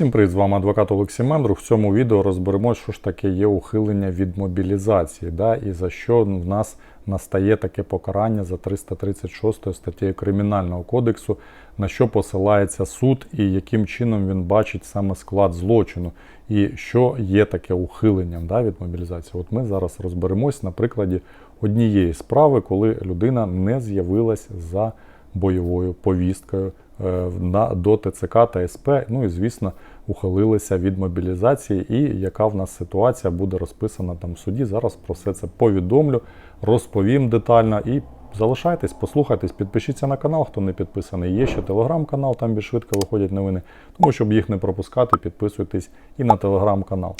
Всім привіт, з вами адвокат Олексій Мендрух. В цьому відео розберемось, що ж таке є ухилення від мобілізації, да, і за що в нас настає таке покарання за 336 статтею Кримінального кодексу, на що посилається суд і яким чином він бачить саме склад злочину, і що є таке ухиленням да, від мобілізації. От ми зараз розберемось на прикладі однієї справи, коли людина не з'явилась за бойовою повісткою на, до ТЦК та СП. Ну і звісно, ухилилися від мобілізації. І яка в нас ситуація буде розписана там в суді. Зараз про все це повідомлю, розповім детально і. Залишайтесь, послухайтесь, підпишіться на канал, хто не підписаний. Є ще телеграм-канал, там більш швидко виходять новини. Тому щоб їх не пропускати, підписуйтесь і на телеграм-канал.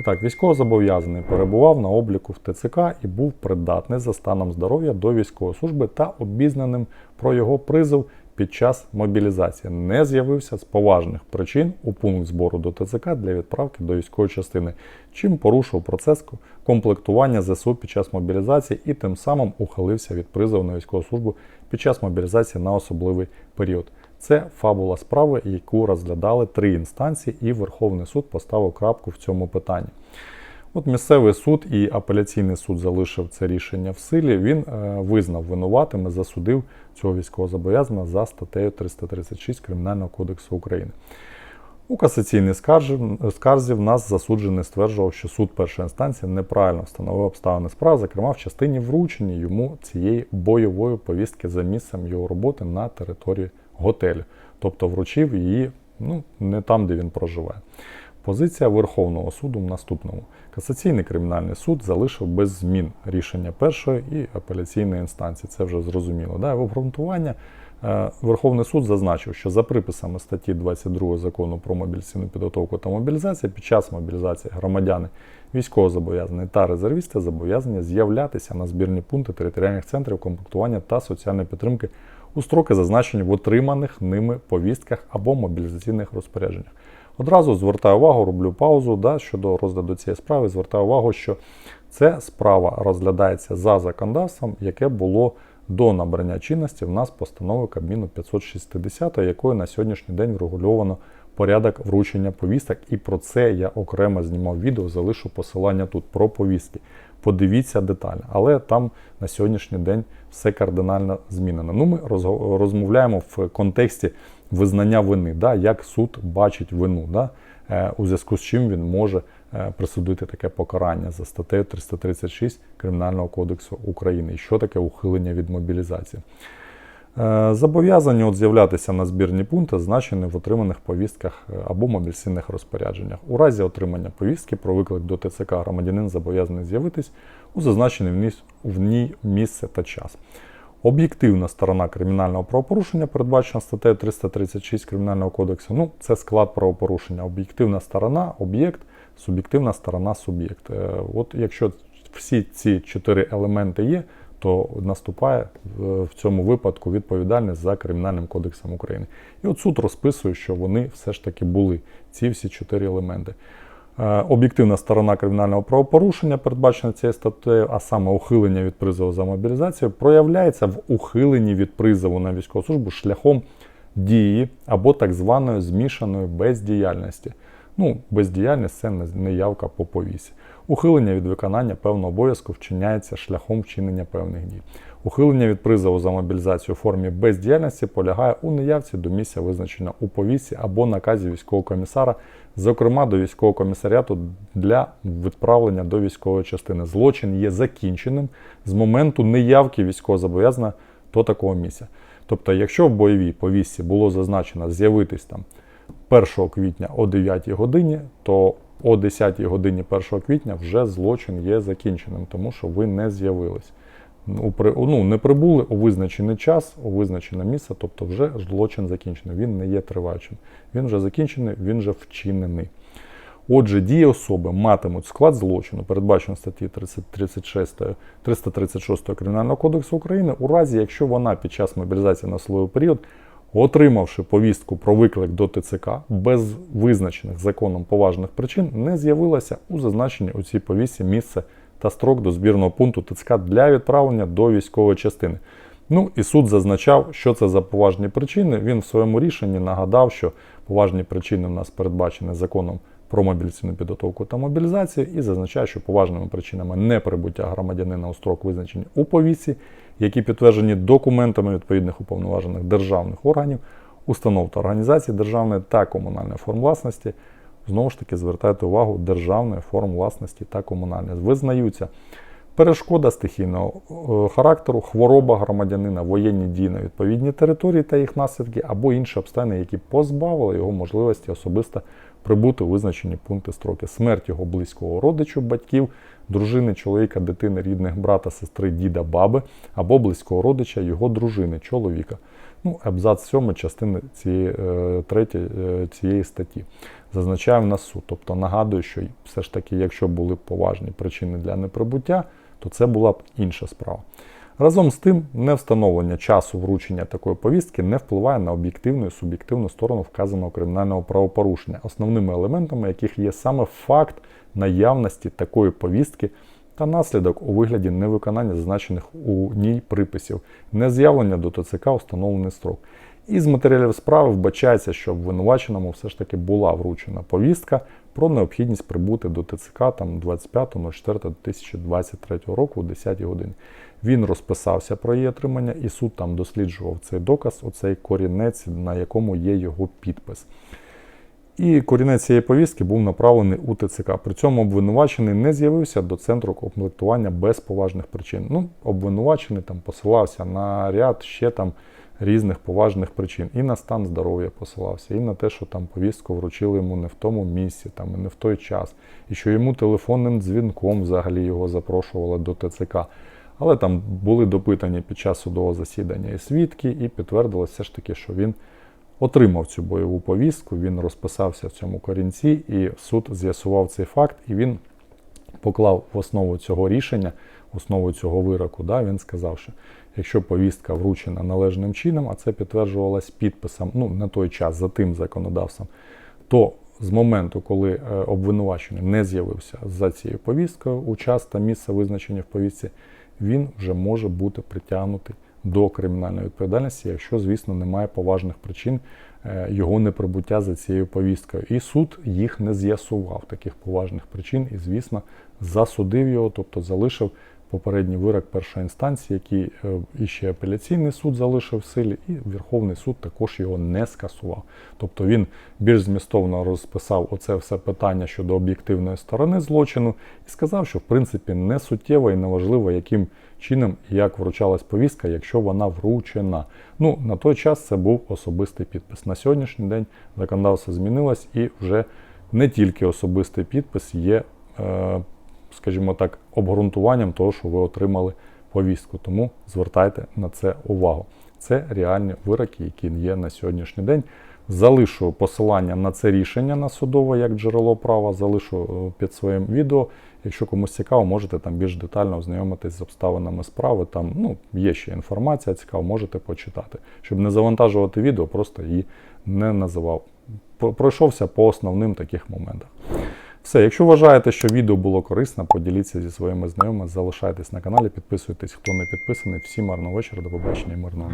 І так, військовозобов'язаний перебував на обліку в ТЦК і був придатний за станом здоров'я до військової служби та обізнаним про його призов під час мобілізації. Не з'явився з поважних причин у пункт збору до ТЦК для відправки до військової частини, чим порушив процес комплектування ЗСУ під час мобілізації і тим самим ухилився від призову на військову службу під час мобілізації на особливий період. Це фабула справи, яку розглядали три інстанції, і Верховний суд поставив крапку в цьому питанні. От місцевий суд і апеляційний суд залишив це рішення в силі. Він е, визнав винуватим і засудив цього військовозобов'язаного за статтею 336 Кримінального кодексу України. У касаційній скарзі в нас засуджений стверджував, що суд першої інстанції неправильно встановив обставини справи, зокрема в частині вручення йому цієї бойової повістки за місцем його роботи на території готелю. Тобто вручив її ну, не там, де він проживає. Позиція Верховного суду в наступному. Касаційний кримінальний суд залишив без змін рішення першої і апеляційної інстанції. Це вже зрозуміло. Да? В обґрунтування е, Верховний суд зазначив, що за приписами статті 22 закону про мобілізаційну підготовку та мобілізацію під час мобілізації громадяни військовозобов'язані та резервісти зобов'язані з'являтися на збірні пункти територіальних центрів комплектування та соціальної підтримки у строки, зазначені в отриманих ними повістках або мобілізаційних розпорядженнях. Одразу звертаю увагу, роблю паузу да, щодо розгляду цієї справи. Звертаю увагу, що ця справа розглядається за законодавством, яке було до набрання чинності в нас постанови Кабміну 560, якою на сьогоднішній день врегульовано порядок вручення повісток. І про це я окремо знімав відео, залишу посилання тут про повістки. Подивіться детально, але там на сьогоднішній день все кардинально змінено. Ну, ми розмовляємо в контексті визнання вини, да, як суд бачить вину, да, у зв'язку з чим він може присудити таке покарання за статтею 336 Кримінального кодексу України. І що таке ухилення від мобілізації? Зобов'язані от з'являтися на збірні пункти, значені в отриманих повістках або мобільційних розпорядженнях. У разі отримання повістки про виклик до ТЦК громадянин зобов'язаний з'явитись у зазначений в ній місце та час. Об'єктивна сторона кримінального правопорушення, передбачена статтею 336 Кримінального кодексу, ну, це склад правопорушення. Об'єктивна сторона об'єкт, суб'єктивна сторона суб'єкт. От якщо всі ці чотири елементи є, то наступає в цьому випадку відповідальність за Кримінальним кодексом України. І от суд розписує, що вони все ж таки були, ці всі чотири елементи. Об'єктивна сторона кримінального правопорушення, передбачена цією статтею, а саме ухилення від призову за мобілізацію, проявляється в ухиленні від призову на військову службу шляхом дії або так званої змішаної бездіяльності. Ну, бездіяльність це не явка по повісі. Ухилення від виконання певного обов'язку вчиняється шляхом вчинення певних дій. Ухилення від призову за мобілізацію у формі бездіяльності полягає у неявці до місця визначення у повісі або наказі військового комісара, зокрема до військового комісаріату для відправлення до військової частини. Злочин є закінченим з моменту неявки військовозобов'язаного до такого місця. Тобто, якщо в бойовій повісті було зазначено з'явитись там 1 квітня о 9 годині, то о 10 годині 1 квітня вже злочин є закінченим, тому що ви не з'явились. Ну, не прибули у визначений час, у визначене місце, тобто вже злочин закінчений. Він не є триваючим. Він вже закінчений, він вже вчинений. Отже, дії особи матимуть склад злочину, передбачено статті 336 336 Кримінального кодексу України, у разі, якщо вона під час мобілізації на словий період, отримавши повістку про виклик до ТЦК без визначених законом поважних причин, не з'явилася у зазначенні у цій повісті місце та строк до збірного пункту ТЦК для відправлення до військової частини. Ну і суд зазначав, що це за поважні причини. Він в своєму рішенні нагадав, що поважні причини в нас передбачені законом про мобілізаційну підготовку та мобілізацію, і зазначає, що поважними причинами неприбуття громадянина у строк визначені у повістці, які підтверджені документами відповідних уповноважених державних органів, установ та організацій державної та комунальної форм власності. Знову ж таки, звертайте увагу державної форм власності та комунальної. Визнаються перешкода стихійного е, характеру, хвороба громадянина, воєнні дії на відповідній території та їх наслідки, або інші обставини, які позбавили його можливості особисто прибути у визначені пункти строки. Смерть його близького родичу, батьків, дружини, чоловіка, дитини, рідних брата, сестри, діда, баби, або близького родича його дружини, чоловіка. Ну, абзац 7 частини цієї, е, 3 е, цієї статті зазначає в нас суд. Тобто нагадую, що все ж таки, якщо були поважні причини для неприбуття, то це була б інша справа. Разом з тим, невстановлення часу вручення такої повістки не впливає на об'єктивну і суб'єктивну сторону вказаного кримінального правопорушення, основними елементами яких є саме факт наявності такої повістки та наслідок у вигляді невиконання зазначених у ній приписів, нез'явлення до ТЦК установлений строк. Із матеріалів справи вбачається, що обвинуваченому все ж таки була вручена повістка про необхідність прибути до ТЦК там 25.04.2023 року о 10 годині. Він розписався про її отримання, і суд там досліджував цей доказ, оцей корінець, на якому є його підпис. І корінець цієї повістки був направлений у ТЦК. При цьому обвинувачений не з'явився до центру комплектування без поважних причин. Ну, обвинувачений там посилався на ряд ще там різних поважних причин. І на стан здоров'я посилався, і на те, що там повістку вручили йому не в тому місці, там і не в той час, і що йому телефонним дзвінком взагалі його запрошували до ТЦК. Але там були допитані під час судового засідання і свідки, і підтвердилось все ж таки, що він отримав цю бойову повістку, він розписався в цьому корінці, і суд з'ясував цей факт, і він поклав в основу цього рішення, в основу цього вироку. Да, Він сказав, що якщо повістка вручена належним чином, а це підтверджувалось підписом ну, на той час за тим законодавством, то з моменту, коли е, обвинувачений не з'явився за цією повісткою у час та місце визначення в повістці, він вже може бути притягнутий до кримінальної відповідальності, якщо, звісно, немає поважних причин е, його неприбуття за цією повісткою. І суд їх не з'ясував, таких поважних причин, і, звісно, засудив його, тобто залишив попередній вирок першої інстанції, який е, і ще апеляційний суд залишив в силі, і Верховний суд також його не скасував. Тобто він більш змістовно розписав оце все питання щодо об'єктивної сторони злочину і сказав, що в принципі не суттєво і неважливо, яким чином і як вручалась повістка, якщо вона вручена. Ну на той час це був особистий підпис. На сьогоднішній день законодавство змінилось і вже не тільки особистий підпис є. Е, скажімо так, обґрунтуванням того, що ви отримали повістку. Тому звертайте на це увагу. Це реальні вироки, які є на сьогоднішній день. Залишу посилання на це рішення на судове як джерело права, залишу е, під своїм відео. Якщо комусь цікаво, можете там більш детально ознайомитись з обставинами справи. Там ну, є ще інформація цікава, можете почитати. Щоб не завантажувати відео, просто її не називав. Пройшовся по основним таких моментах. Все, якщо вважаєте, що відео було корисне, поділіться зі своїми знайомими, залишайтесь на каналі, підписуйтесь, хто не підписаний. Всім гарного вечора, до побачення і мирного.